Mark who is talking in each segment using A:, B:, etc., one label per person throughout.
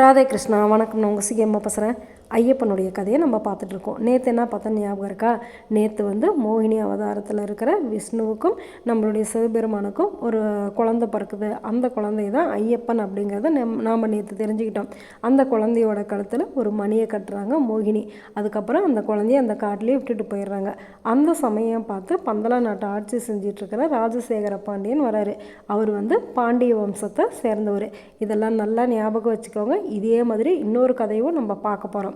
A: ராதே கிருஷ்ணா வணக்கம். நான் உங்கள் சிஎம்மா பேசுகிறேன் ஐயப்பனுடைய கதையை நம்ம பார்த்துட்ருக்கோம். நேற்று என்ன பார்த்தா ஞாபகம் இருக்கா? நேற்று வந்து மோகினி அவதாரத்தில் இருக்கிற விஷ்ணுவுக்கும் நம்மளுடைய சிவபெருமானுக்கும் ஒரு குழந்தை பிறக்குது. அந்த குழந்தை தான் ஐயப்பன் அப்படிங்கிறத நம் நாம் நேற்று தெரிஞ்சுக்கிட்டோம். அந்த குழந்தையோட கழுத்தில் ஒரு மணியை கட்டுறாங்க மோகினி. அதுக்கப்புறம் அந்த குழந்தைய அந்த காட்டிலேயே விட்டுட்டு போயிடுறாங்க. அந்த சமயம் பார்த்து பந்தலா நாட்டை ஆட்சி செஞ்சிட்ருக்கிற ராஜசேகர பாண்டியன் வராரு. அவர் வந்து பாண்டிய வம்சத்தை சேர்ந்தவர். இதெல்லாம் நல்லா ஞாபகம் வச்சுக்கோங்க. இதே மாதிரி இன்னொரு கதையும் நம்ம பார்க்க போகிறோம்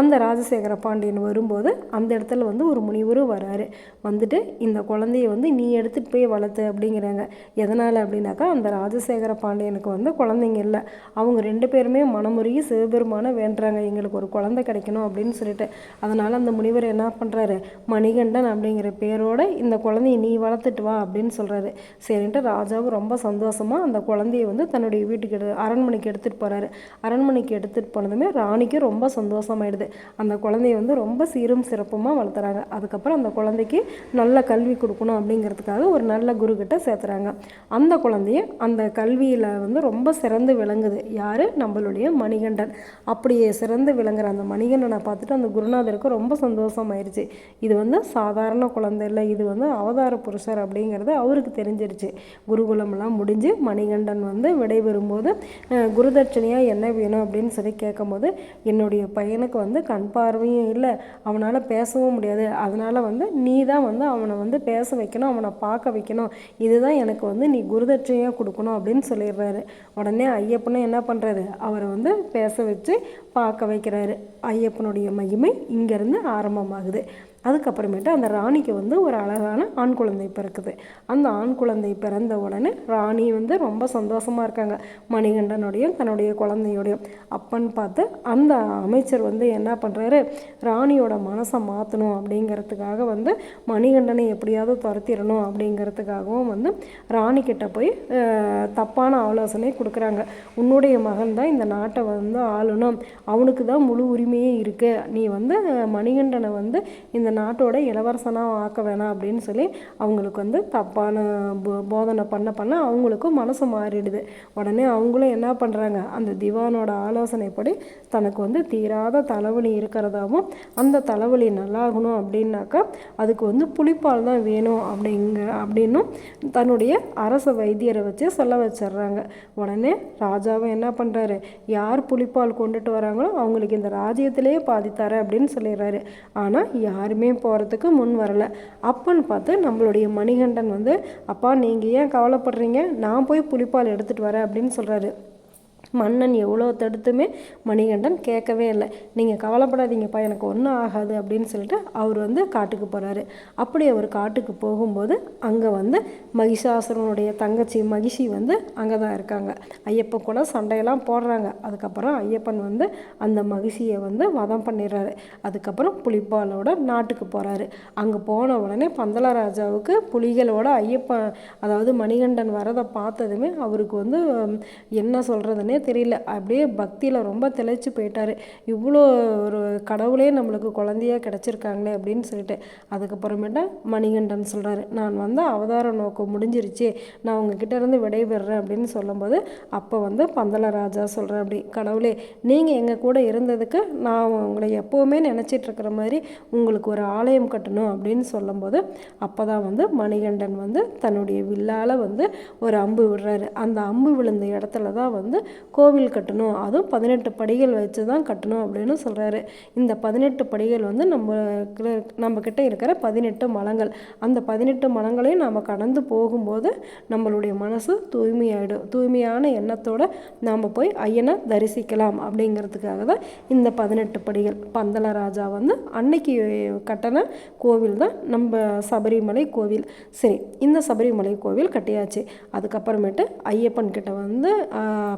A: அந்த ராஜசேகர பாண்டியன் வரும்போது அந்த இடத்துல வந்து ஒரு முனிவரும் வராரு. வந்துட்டு இந்த குழந்தைய வந்து நீ எடுத்துகிட்டு போய் வளர்த்து அப்படிங்கிறாங்க. எதனால் அப்படின்னாக்கா அந்த ராஜசேகர பாண்டியனுக்கு வந்து குழந்தைங்க இல்லை. அவங்க ரெண்டு பேருமே மனமுருகி சிவபெருமான வேண்டுறாங்க. எங்களுக்கு ஒரு குழந்தை கிடைக்கணும் அப்படின்னு சொல்லிட்டு. அதனால் அந்த முனிவர் என்ன பண்ணுறாரு மணிகண்டன் அப்படிங்கிற பேரோட இந்த குழந்தைய நீ வளர்த்துட்டு வா அப்படின்னு சொல்கிறாரு சரின்ட்டு ராஜாவும் ரொம்ப சந்தோஷமாக அந்த குழந்தைய வந்து தன்னுடைய வீட்டுக்கு எடு அரண்மனைக்கு எடுத்துகிட்டு போகிறாரு அரண்மனைக்கு எடுத்துகிட்டு போனதுமே ராணிக்கு ரொம்ப சந்தோஷமாயிடுது. அந்த குழந்தைய வந்து ரொம்ப சீரும் சிறப்புமாக வளர்த்துறாங்க. அதுக்கப்புறம் அந்த குழந்தைக்கு நல்ல கல்வி கொடுக்கணும் அப்படிங்கிறதுக்காக ஒரு நல்ல குருக்கிட்ட சேர்த்துறாங்க. அந்த குழந்தைய அந்த கல்வியில் வந்து ரொம்ப சிறந்து விளங்குது. யார்? நம்மளுடைய மணிகண்டன். அப்படியே சிறந்து விளங்குற அந்த மணிகண்டனை பார்த்துட்டு அந்த குருநாதருக்கு ரொம்ப சந்தோஷமாயிருச்சு. இது வந்து சாதாரண குழந்தை இல்லை. இது வந்து அவதார புருஷர் அப்படிங்கிறது அவருக்கு தெரிஞ்சிருச்சு. குருகுலமெல்லாம் முடிஞ்சு மணிகண்டன் வந்து விடைபெறும்போது குருதட்சணையாக என்ன வேணும்? அப்படின்னு சொல்லி கேட்கும்போது என்னுடைய பையனுக்கு வந்து வந்து கண் பார்வையும் இல்லை அவனால் பேசவும் முடியாது. அதனால் வந்து நீ தான் வந்து அவனை வந்து பேச வைக்கணும் அவனை பார்க்க வைக்கணும். இதுதான் எனக்கு வந்து நீ குருதட்சையாக கொடுக்கணும் அப்படின்னு சொல்லிடுறாரு. உடனே ஐயப்பனும் என்ன பண்ணுறாரு அவரை வந்து பேச வச்சு பார்க்க வைக்கிறாரு. ஐயப்பனுடைய மகிமை இங்கேருந்து ஆரம்பமாகுது. அதுக்கப்புறமேட்டு அந்த ராணிக்கு வந்து ஒரு அழகான ஆண் குழந்தை பிறக்குது. அந்த ஆண் குழந்தை பிறந்த உடனே ராணி வந்து ரொம்ப சந்தோஷமாக இருக்காங்க. மணிகண்டனுடையும் தன்னுடைய குழந்தையோடையும். அப்பன்னு பார்த்து அந்த அமைச்சர் வந்து என்ன பண்ணுறாரு ராணியோட மனசை மாற்றணும் அப்படிங்கிறதுக்காக வந்து மணிகண்டனை எப்படியாவது துரத்திடணும் அப்படிங்கிறதுக்காகவும் வந்து ராணிக்கிட்ட போய் தப்பான ஆலோசனை கொடுக்குறாங்க. உன்னுடைய மகன் தான் இந்த நாட்டை வந்து ஆளணும். அவனுக்கு தான் முழு உரிமையே இருக்குது நீ வந்து மணிகண்டனை வந்து இந்த நாட்டோட இளவரசனாக ஆக்க வேணாம் அப்படின்னு சொல்லி அவங்களுக்கு வந்து தப்பான போ- போதனை பண்ண பண்ண அவங்களுக்கும் மனசு மாறிடுது. உடனே அவங்களும் என்ன பண்ணுறாங்க அந்த திவானோட ஆலோசனைப்படி தனக்கு வந்து தீராத தலைவலி இருக்கிறதாவும் அந்த தலைவலி நல்லாகணும் அப்படின்னாக்கா அதுக்கு வந்து புளிப்பால் தான் வேணும் அப்படிங்க அப்படின்னும் தன்னுடைய அரச வைத்தியரை வச்சு சொல்ல வச்சிடுறாங்க. உடனே ராஜாவும் என்ன பண்ணுறாரு யார் புளிப்பால் கொண்டுட்டு வராங்களோ அவங்களுக்கு இந்த ராஜ்யத்திலேயே பாதித்தாரு அப்படின்னு சொல்லிடுறாரு. ஆனால் யாருமே போகிறதுக்கு முன் வரலை. அப்பன்னு பார்த்து நம்மளுடைய மணிகண்டன் வந்து அப்பா நீங்கள் ஏன் கவலைப்படுறீங்க? நான் போய் புளிப்பால் எடுத்துகிட்டு வரேன் அப்படின்னு சொல்கிறாரு மன்னன் எவ்வளோ தடுத்துமே மணிகண்டன் கேட்கவே இல்லை. நீங்கள் கவலைப்படாதீங்கப்பா எனக்கு ஒன்றும் ஆகாது அப்படின்னு சொல்லிட்டு அவர் வந்து காட்டுக்கு போகிறாரு அப்படி அவர் காட்டுக்கு போகும்போது அங்கே வந்து மகிஷாசுரனுடைய தங்கச்சி மகிஷி வந்து அங்கே தான் இருக்காங்க. ஐயப்பன் கூட சண்டையெல்லாம் போடுறாங்க. அதுக்கப்புறம் ஐயப்பன் வந்து அந்த மகிஷியை வந்து வதம் பண்ணிடுறாரு. அதுக்கப்புறம் புலிப்பாலோட நாட்டுக்கு போகிறாரு அங்கே போன உடனே பந்தலராஜாவுக்கு புலிகளோட ஐயப்பன் அதாவது மணிகண்டன் வரதை பார்த்ததுமே அவருக்கு வந்து என்ன சொல்கிறதுன்னு சொல்கிறதுனே தெரியல. அப்படியே பக்தியில் ரொம்ப திளைச்சு போயிட்டார். இவ்வளோ ஒரு கடவுளே நம்மளுக்கு குழந்தையா கிடச்சிருக்காங்களே அப்படின்னு சொல்லிட்டு. அதுக்கப்புறமேட்டா மணிகண்டன் சொல்கிறாரு நான் வந்து அவதார நோக்கம் முடிஞ்சிருச்சு. நான் உங்ககிட்ட இருந்து விடைபெறேன் அப்படின்னு சொல்லும்போது அப்போ வந்து பந்தலராஜா சொல்கிறேன் அப்படி கடவுளே நீங்கள் எங்கள் கூட இருந்ததுக்கு நான் உங்களை எப்போவுமே நினச்சிட்டு இருக்கிற மாதிரி உங்களுக்கு ஒரு ஆலயம் கட்டணும். அப்படின்னு சொல்லும்போது அப்போ தான் வந்து மணிகண்டன் வந்து தன்னுடைய வில்லால் வந்து ஒரு அம்பு விடுறாரு. அந்த அம்பு விழுந்த இடத்துல தான் வந்து கோவில் கட்டணும். அதுவும் பதினெட்டு படிகள் வச்சு தான் கட்டணும் அப்படின்னு சொல்கிறாரு இந்த பதினெட்டு படிகள் வந்து நம்ம கிட்ட- நம்ம கிட்ட இருக்கிற பதினெட்டு மலங்கள். அந்த பதினெட்டு மலங்களையும் நாம் கடந்து போகும்போது நம்மளுடைய மனசு தூய்மையாயிடும். தூய்மையான எண்ணத்தோடு நாம் போய் ஐயனை தரிசிக்கலாம் அப்படிங்கிறதுக்காக தான் இந்த பதினெட்டு படிகள். பந்தல ராஜா வந்து அன்னைக்கு கட்டின கோவில் தான் நம்ம சபரிமலை கோவில். சரி இந்த சபரிமலை கோவில் கட்டியாச்சு. அதுக்கப்புறமேட்டு ஐயப்பன் கிட்ட வந்து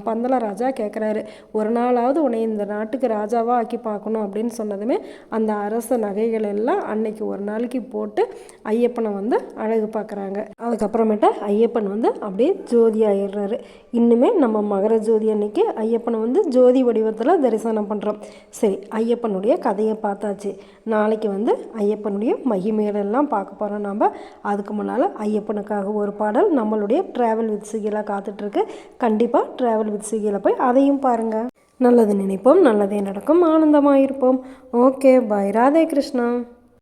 A: பந்தல ராஜா கேட்குறாரு ஒரு நாளாவது உன்னை இந்த நாட்டுக்கு ராஜாவாக ஆக்கி பார்க்கணும் அப்படின்னு சொன்னதுமே அந்த அரச நகைகள் எல்லாம் அன்னைக்கு ஒரு நாளைக்கு போட்டு ஐயப்பனை வந்து அழகு பார்க்குறாங்க. அதுக்கப்புறமேட்டு ஐயப்பன் வந்து அப்படியே ஜோதி ஆயிடுறாரு. இன்னுமே நம்ம மகர ஜோதி அன்னைக்கு ஐயப்பனை வந்து ஜோதி வடிவத்தில் தரிசனம் பண்ணுறோம் சரி ஐயப்பனுடைய கதையை பார்த்தாச்சு. நாளைக்கு வந்து ஐயப்பனுடைய மகிமைகளெல்லாம் பார்க்க போகிறோம் நம்ம அதுக்கு முன்னால் ஐயப்பனுக்காக ஒரு பாடல் நம்மளுடைய ட்ராவல் வித் சிகிலாக காத்துட்ருக்கு கண்டிப்பாக ட்ராவல் வித் சிகிலா போய் அதையும் பாருங்கள் நல்லது நினைப்போம் நல்லதே நடக்கும் ஆனந்தமாக இருப்போம் ஓகே பாய் ராதே கிருஷ்ணா.